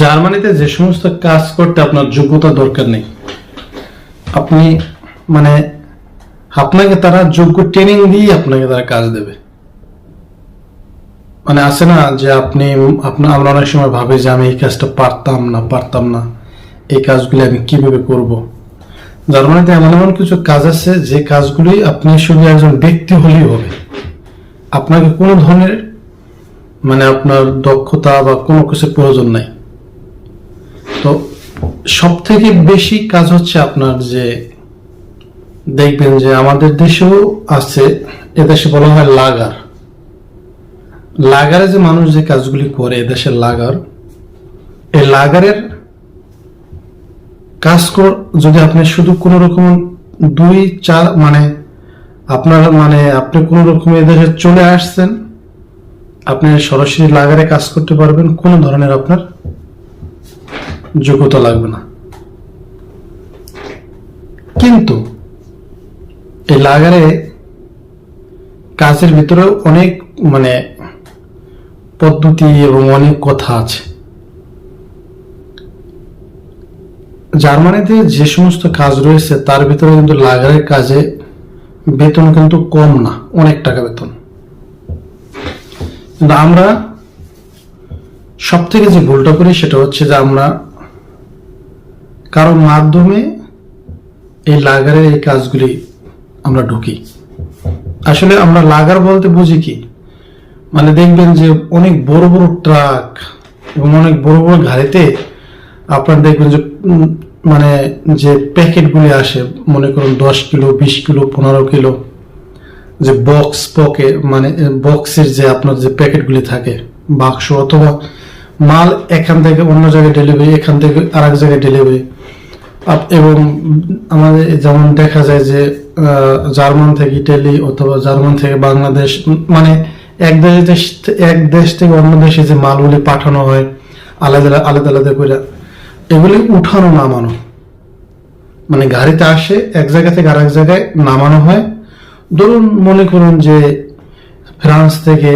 জার্মানিতে যে সমস্ত কাজ করতে আপনার যোগ্যতা দরকার নেই, আপনি মানে আপনাকে তারা যোগ্য ট্রেনিং দিয়ে আপনাকে তারা কাজ দেবে। মানে আছে না যে আপনি আপনার আমরা অনেক সময় ভাবি যে আমি এই কাজটা পারতাম না পারতাম না, এই কাজগুলি আমি কীভাবে করব? জার্মানিতে এমন এমন কিছু কাজ আছে যে কাজগুলি আপনি শুধু একজন ব্যক্তি হলেই হবে। আপনাকে কোনো ধরনের মানে আপনার দক্ষতা বা কোনো কিছু প্রয়োজন নাই। তো সব থেকে বেশি কাজ হচ্ছে আপনার যে দেখবেন যে আমাদের দেশেও আছে, এদেশে বলা হয় লাগার। লাগারে যে মানুষ যে কাজগুলি করে এদেশের লাগার। এই লাগারের কাজ যদি আপনি শুধু কোনো রকম দুই, চার মানে আপনার মানে আপনি কোনো রকম এদেশে চলে আসছেন, আপনি সরাসরি লাগারে কাজ করতে পারবেন, কোনো ধরনের আপনার যোগ্যতা লাগবে না। কিন্তু এই লাগারে কাজের ভিতরেও অনেক মানে পদ্ধতি এবং অনেক কথা আছে। জার্মানিতে যে সমস্ত কাজ রয়েছে, তার ভিতরে কিন্তু লাগারের কাজে বেতন কিন্তু কম না, অনেক টাকা বেতন। কিন্তু আমরা সব থেকে যে ভুলটা করি সেটা হচ্ছে যে আমরা কারও মাধ্যমে এই লাগারের এই কাজগুলি আমরা ঢুকি। আসলে আমরা লাগার বলতে বুঝি কি? মানে দেখবেন যে অনেক বড় বড় ট্রাক এবং অনেক বড় বড় গাড়িতে আপনার দেখবেন যে মানে যে প্যাকেটগুলি আসে, মনে করুন দশ কিলো, বিশ কিলো, পনেরো কিলো, যে বক্স পকে মানে বক্সের যে আপনার যে প্যাকেটগুলি থাকে, বাক্স অথবা মাল এখান থেকে অন্য জায়গায় ডেলিভারি এখান থেকে আর এক জায়গায় ডেলিভারি এবং আমাদের যেমন দেখা যায় যে জার্মান থেকে ইটালি অথবা জার্মান থেকে বাংলাদেশ মানে এক দেশ এক দেশ থেকে অন্য দেশে যে মালগুলি পাঠানো হয় আলাদা আলাদা আলাদা করে, এগুলি উঠানো নামানো। মানে গাড়িতে আসে, এক জায়গা থেকে আরেক জায়গায় নামানো হয়। ধরুন মনে করুন যে ফ্রান্স থেকে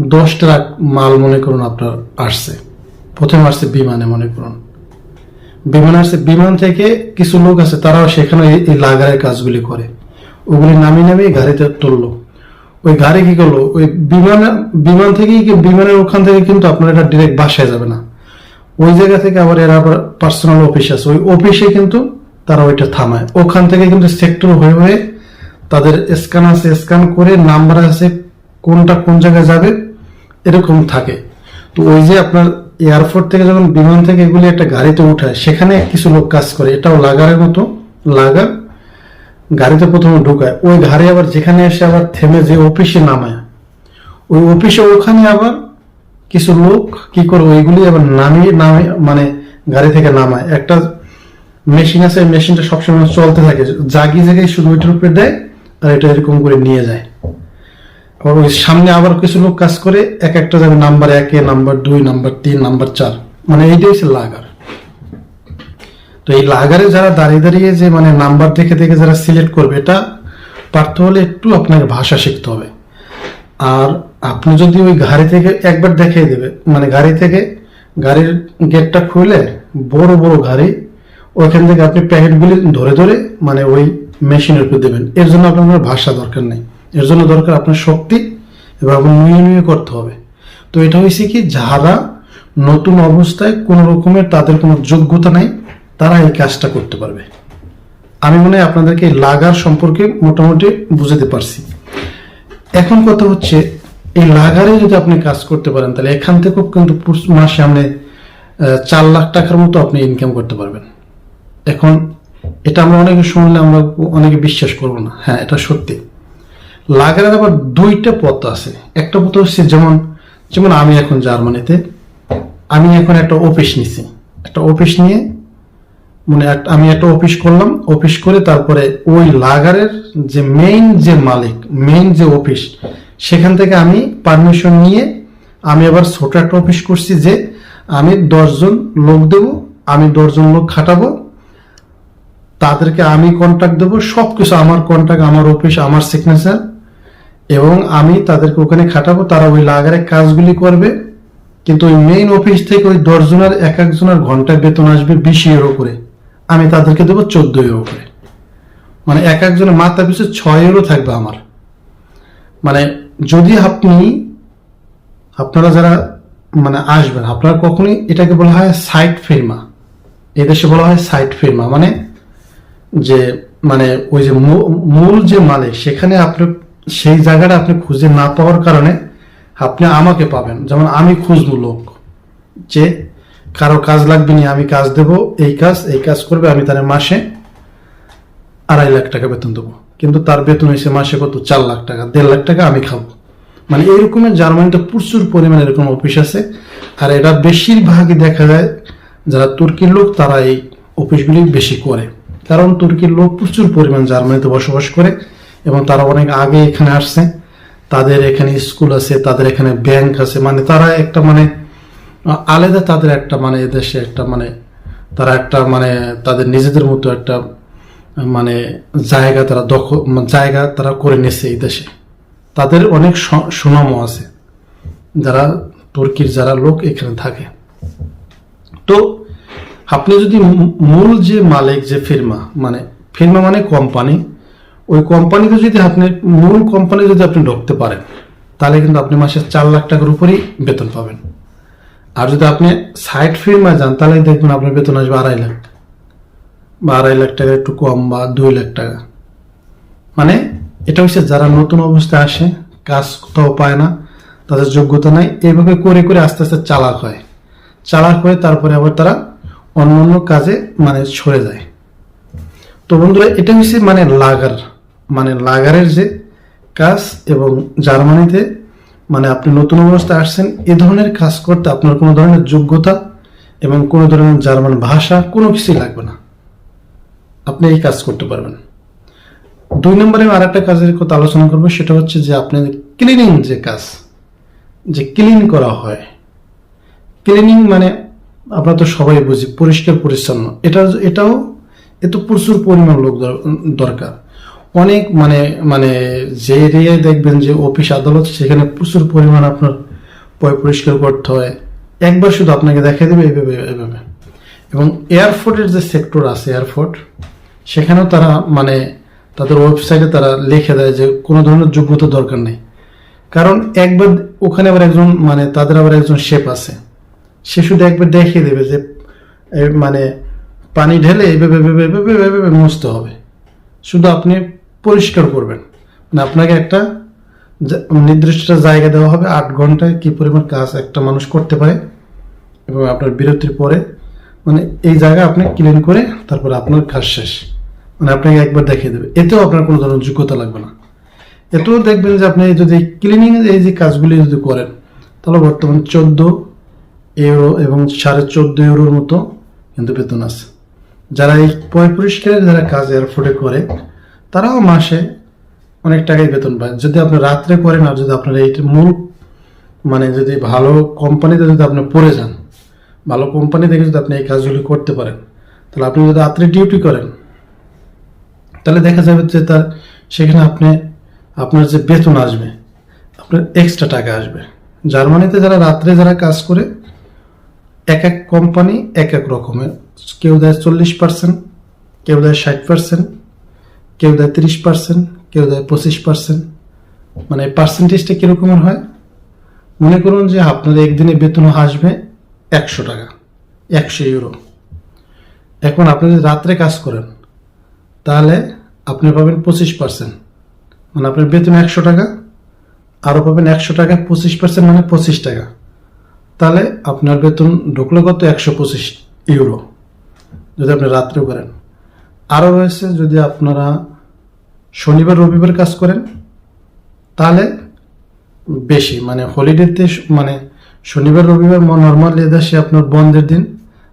দশ ট্রাক মাল মনে করুন আপনার আসছে। প্রথমে আসছে বিমানে মনে করুন। বিমান আসছে, বিমান থেকে কিছু লোক আছে, তারাও সেখানে এই- লাগারের কাজগুলি করে। ওগুলি নামিয়ে নামিয়ে গাড়িতে তুললো। ওই গাড়ি কি করল? ওই বিমান বিমান থেকেই বিমানের ওখান থেকে কিন্তু আপনার এটা ডিরেক্ট বাসায় যাবে না। ওই জায়গা থেকে আবার এরা আবার পার্সোনাল অফিস আছে। ওই অফিসে কিন্তু তারা ওইটা থামায়। ওখান থেকে কিন্তু সেক্টর হয়ে হয়ে তাদের স্ক্যান আছে স্ক্যান করে নাম্বার আছে কোনটা কোন জায়গায় যাবে, এরকম থাকে। তো ওই যে আপনার এয়ারপোর্ট থেকে যখন বিমান থেকে এগুলি একটা গাড়িতে উঠায় সেখানে কিছু লোক কাজ করে। এটাও লাগারের মতো, লাগার গাড়িতে প্রথমে ঢুকায়। ওই গাড়ি আবার যেখানে এসে আবার থেমে যে অফিসে নামায়। ওই অফিসে ওখানে আবার কিছু লোক কি করে ওইগুলি আবার নামিয়ে নামে মানে গাড়ি থেকে নামায়। একটা মেশিন আছে মেশিনটা সবসময় চলতে থাকে। জাগিয়ে জায়গায় শুধু ওইটার উপরে দেয় আর এটা এরকম করে নিয়ে যায়। আবার ওই সামনে আবার কিছু লোক কাজ করে, এক একটা যাবে নাম্বার একে নাম্বার দুই, নাম্বার তিন, নাম্বার চার। মানে এইটাই হচ্ছে লাগার তো এই লাগারে যারা দাঁড়িয়ে দাঁড়িয়ে যে মানে নাম্বার দেখে দেখে যারা সিলেক্ট করবে, এটা পারতে হলে একটু আপনাকে ভাষা শিখতে হবে। আর আপনি যদি ওই গাড়ি থেকে একবার দেখিয়ে দেবে মানে গাড়ি থেকে গাড়ির গেটটা খুলে বড় বড় গাড়ি, ওইখান থেকে আপনি প্যাকেটগুলি ধরে ধরে মানে ওই মেশিনের উপর দেবেন। এর জন্য আপনার ভাষা দরকার নেই। এর জন্য দরকার আপনার শক্তি এবং আপনার নুয়ে নুয়ে করতে হবে। তো এটা হয়েছে কি যারা নতুন অবস্থায় কোনো রকমের তাদের কোনো যোগ্যতা নাই, তারা এই কাজটা করতে পারবে। আমি মনে হয় আপনাদেরকে লাগার সম্পর্কে মোটামুটি বুঝাতে পারছি। এখন কথা হচ্ছে, এই লাগারে যদি আপনি কাজ করতে পারেন, তাহলে এখান থেকেও কিন্তু মাসে আপনি চার লাখ টাকার মতো আপনি ইনকাম করতে পারবেন। এখন এটা আমরা অনেকে শুনলে আমরা অনেকে বিশ্বাস করব না। হ্যাঁ এটা সত্যি। লাগারের আবার দুইটা পথ আছে। একটা পথ হচ্ছে যেমন যেমন আমি এখন জার্মানিতে, আমি এখন একটা অফিস নিছি। একটা অফিস নিয়ে মানে আমি একটা অফিস করলাম। অফিস করে তারপরে ওই লাগারের যে মেইন যে মালিক মেইন যে অফিস, সেখান থেকে আমি পারমিশন নিয়ে আমি আবার ছোট একটা অফিস করছি যে আমি দশজন লোক দেব, আমি দশজন লোক খাটাবো, তাদেরকে আমি কন্ট্যাক্ট দেবো সব কিছু আমার কন্ট্যাক্ট আমার অফিস আমার সিগনেচার এবং আমি তাদেরকে ওখানে খাটাবো, তারা ওই লাগারে কাজগুলি করবে। কিন্তু ওই মেইন অফিস থেকে ওই দশজনের এক একজনের ঘন্টায় বেতন আসবে বিশ ইউরো করে। আমি তাদেরকে দেবো চোদ্দ ইউরো করে। মানে এক একজনের মাথা পিছু ছয় ইউরো থাকবে আমার। মানে যদি আপনি, আপনারা যারা মানে আসবেন, আপনারা কখনই এটাকে বলা হয় সাইট ফিরমা এদেশে বলা হয় সাইট ফিরমা মানে যে মানে ওই যে মূল যে মালিক, সেখানে আপনি সেই জায়গাটা আপনি খুঁজে না পাওয়ার কারণে আপনি আমাকে পাবেন। যেমন আমি খুঁজবো লোক যে কারও কাজ লাগবে নি আমি কাজ দেব, এই কাজ এই কাজ করবে, আমি তার মাসে আড়াই লাখ টাকা বেতন দেবো। কিন্তু তার বেতন হয়েছে মাসে কত? চার লাখ টাকা, দেড় লাখ টাকা আমি খাব। মানে এরকমের জার্মানিতে প্রচুর পরিমাণে এরকম অফিস আছে। আর এটা বেশিরভাগই দেখা যায় যারা তুর্কির লোক, তারা এই অফিসগুলি বেশি করে। কারণ তুর্কির লোক প্রচুর পরিমাণ জার্মানিতে বসবাস করে। এবং তারা অনেক আগে এখানে আসছে। তাদের এখানে স্কুল আছে, তাদের এখানে ব্যাংক আছে। মানে তারা একটা মানে আলাদা তাদের একটা মানে এদেশে একটা মানে তারা একটা মানে তাদের নিজেদের মতো একটা মানে জায়গা তারা দখল জায়গা তারা করে নিয়েছে এই দেশে। তাদের অনেক সুনামও আছে। যারা তুর্কির যারা লোক এখানে থাকে। তো আপনি যদি মূল যে মালিক, যে ফিরমা মানে ফিরমা মানে কোম্পানি ওই কোম্পানিতে যদি আপনি, মূল কোম্পানি যদি আপনি ঢুকতে পারেন, তাহলে কিন্তু আপনি মাসে চার লাখ টাকার উপরই বেতন পাবেন। আর যদি আপনি সাইড ফিরমা যান, তাহলে দেখবেন আপনার বেতন আসবে আড়াই লাখ। বা আড়াই লাখ টাকা একটু কম বা দুই লাখ টাকা। মানে এটা হচ্ছে যারা নতুন অবস্থায় আসে, কাজ কোথাও পায় না, তাদের যোগ্যতা নাই, এইভাবে করে করে আস্তে আস্তে চালাক হয়। চালাক হয়ে তারপরে আবার তারা অন্য অন্য কাজে মানে সরে যায়। তো বন্ধুরা, এটা হচ্ছে মানে লাগার মানে লাগারের যে কাজ এবং জার্মানিতে মানে আপনি নতুন অবস্থায় আসছেন, এ ধরনের কাজ করতে আপনার কোনো ধরনের যোগ্যতা এবং কোনো ধরনের জার্মান ভাষা কোনো কিছুই লাগবে না। আপনি এই কাজ করতে পারবেন। দুই নম্বরে আমি আরেকটা কাজের কথা আলোচনা করব, সেটা হচ্ছে যে আপনার ক্লিনিং যে কাজ, যে ক্লিন করা হয়। ক্লিনিং মানে আমরা তো সবাই বুঝি, পরিষ্কার পরিচ্ছন্ন। এটা, এটাও এত প্রচুর পরিমাণ লোক দরকার। অনেক মানে মানে যে এরিয়ায় দেখবেন যে অফিস আদালত, সেখানে প্রচুর পরিমাণ আপনার পয় পরিষ্কার করতে হয়। একবার শুধু আপনাকে দেখা দেবে এইভাবে এইভাবে। এবং এয়ারফোর্টের যে সেক্টর আছে এয়ারফোর্ট সেখানেও তারা মানে তাদের ওয়েবসাইটে তারা লিখে দেয় যে কোনো ধরনের যোগ্যতা দরকার নেই। কারণ একবার ওখানে আবার একজন মানে তাদের আবার একজন শেফ আছে। সে শুধু একবার দেখিয়ে দেবে যে মানে পানি ঢেলে এইভাবে এইভাবে এইভাবে এইভাবে মুছতে হবে। শুধু আপনি পরিষ্কার করবেন। মানে আপনাকে একটা নির্দিষ্ট জায়গা দেওয়া হবে, আট ঘন্টায় কি পরিমাণ কাজ একটা মানুষ করতে পারে এবং আপনার বিরতির পরে মানে এই জায়গা আপনি ক্লিন করে তারপরে আপনার কাজ শেষ। মানে আপনাকে একবার দেখিয়ে দেবে। এতেও আপনার কোনো ধরনের যোগ্যতা লাগবে না। এতেও দেখবেন যে আপনি যদি ক্লিনিং এই যে কাজগুলি যদি করেন, তাহলে বর্তমান চোদ্দ ইউরো এবং সাড়ে চোদ্দ ইউরোর মতো কিন্তু বেতন আছে। যারা এই পয়, পরিষ্কারের যারা কাজ এয়ারপোর্টে করে তারাও মাসে অনেক টাকাই বেতন পায়। যদি আপনি রাত্রে করেন আর যদি আপনার এই মূল মানে যদি ভালো কোম্পানিতে যদি আপনি পড়ে যান, ভালো কোম্পানি থেকে যদি আপনি এই কাজগুলি করতে পারেন, তাহলে আপনি যদি রাত্রে ডিউটি করেন, তাহলে দেখা যাবে যে তার, সেখানে আপনি, আপনার যে বেতন আসবে, আপনার এক্সট্রা টাকা আসবে। জার্মানিতে যারা রাত্রে যারা কাজ করে, এক এক কোম্পানি এক এক রকমের। কেউ দেয় চল্লিশ পার্সেন্ট কেউ দেয় ষাট পার্সেন্ট কেউ দেয় তিরিশ পার্সেন্ট কেউ দেয় পঁচিশ পার্সেন্ট মানে পার্সেন্টেজটা কীরকমের হয়? মনে করুন যে আপনার একদিনে বেতন আসবে একশো টাকা, একশো ইউরো। এখন আপনি যদি রাত্রে কাজ করেন, তাহলে আপনি পাবেন পঁচিশ পার্সেন্ট মানে আপনার বেতন একশো টাকা আরও পাবেন একশো টাকা, পঁচিশ পার্সেন্ট মানে পঁচিশ টাকা। তাহলে আপনার বেতন ঢুকলো কত? একশো পঁচিশ ইউরো। যদি আপনি রাত্রেও করেন। আরও রয়েছে যদি আপনারা শনিবার, রবিবার কাজ করেন, তাহলে বেশি মানে হলিডেতে মানে শনিবার, রবিবার নর্মাল এদেশে আপনার বন্ধের দিন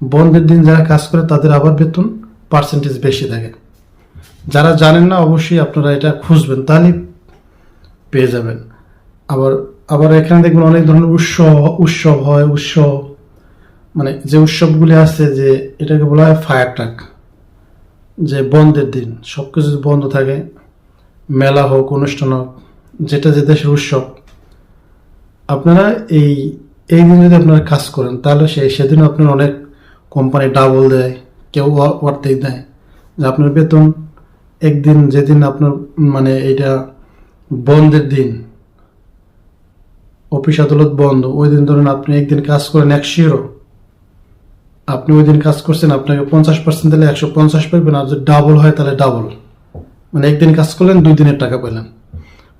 বন্ধের দিন যারা কাজ করে তাদের আবার বেতন পার্সেন্টেজ বেশি থাকে। যারা জানেন না, অবশ্যই আপনারা এটা খুঁজবেন তাহলে পেয়ে যাবেন। আবার আবার এখানে দেখবেন অনেক ধরনের উৎসব উৎসব হয়, উৎসব মানে যে উৎসবগুলি আছে যে এটাকে বলা হয় ফায়ার ট্রাক যে বন্ধের দিন সব কিছু বন্ধ থাকে। মেলা হোক, অনুষ্ঠান হোক, যেটা যে দেশের উৎসব, আপনারা এই এই দিন যদি আপনারা কাজ করেন, তাহলে সেই সেদিন আপনার অনেক কোম্পানি ডাবল দেয়, কেউ অর্ধেক দেয়। যে আপনার বেতন একদিন, যেদিন আপনার মানে এটা বন্ধের দিন, অফিস আদালত বন্ধ, ওই দিন ধরুন আপনি একদিন কাজ করেন একশো ইউরো আপনি ওই দিন কাজ করছেন, আপনাকে পঞ্চাশ পার্সেন্ট দিলে একশো পঞ্চাশ পাইবেন, আর যদি ডাবল হয়, তাহলে ডাবল মানে একদিন কাজ করলেন, দুই দিনের টাকা পেলেন।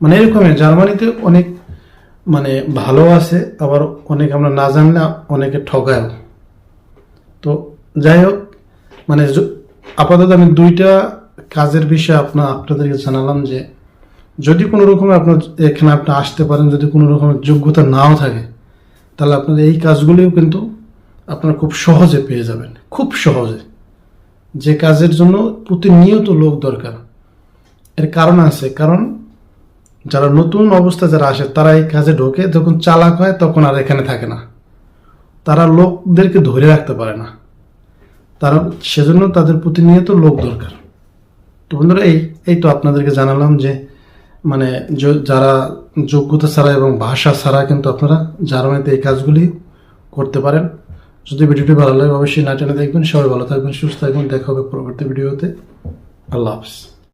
মানে এরকমই, জার্মানিতে অনেক মানে ভালো আছে, আবার অনেক আমরা না জানলে অনেকে ঠকায়ও। তো যাই হোক মানে আপাতত আমি দুইটা কাজের বিষয়ে আপনার আপনাদেরকে জানালাম যে, যদি কোনো রকমের আপনার এখানে আপনি আসতে পারেন, যদি কোনো রকমের যোগ্যতা নাও থাকে, তাহলে আপনার এই কাজগুলিও কিন্তু আপনারা খুব সহজে পেয়ে যাবেন। খুব সহজে। যে কাজের জন্য প্রতিনিয়ত লোক দরকার। এর কারণ আছে, কারণ যারা নতুন অবস্থা যারা আসে তারা এই কাজে ঢোকে, যখন চালাক হয় তখন আর এখানে থাকে না। তারা লোকদেরকে ধরে রাখতে পারে না। তারা, সেজন্য তাদের প্রতিনিয়ত লোক দরকার। তো বন্ধুরা, এই এই তো আপনাদেরকে জানালাম যে মানে যারা যোগ্যতা ছাড়া এবং ভাষা ছাড়া কিন্তু আপনারা জার্মানিতে এই কাজগুলি করতে পারেন। যদি ভিডিওটি ভালো লাগে, অবশ্যই না টেনে দেখবেন। সবাই ভালো থাকবেন, সুস্থ থাকবেন। দেখা হবে পরবর্তী ভিডিওতে। আল্লাহ হাফিজ।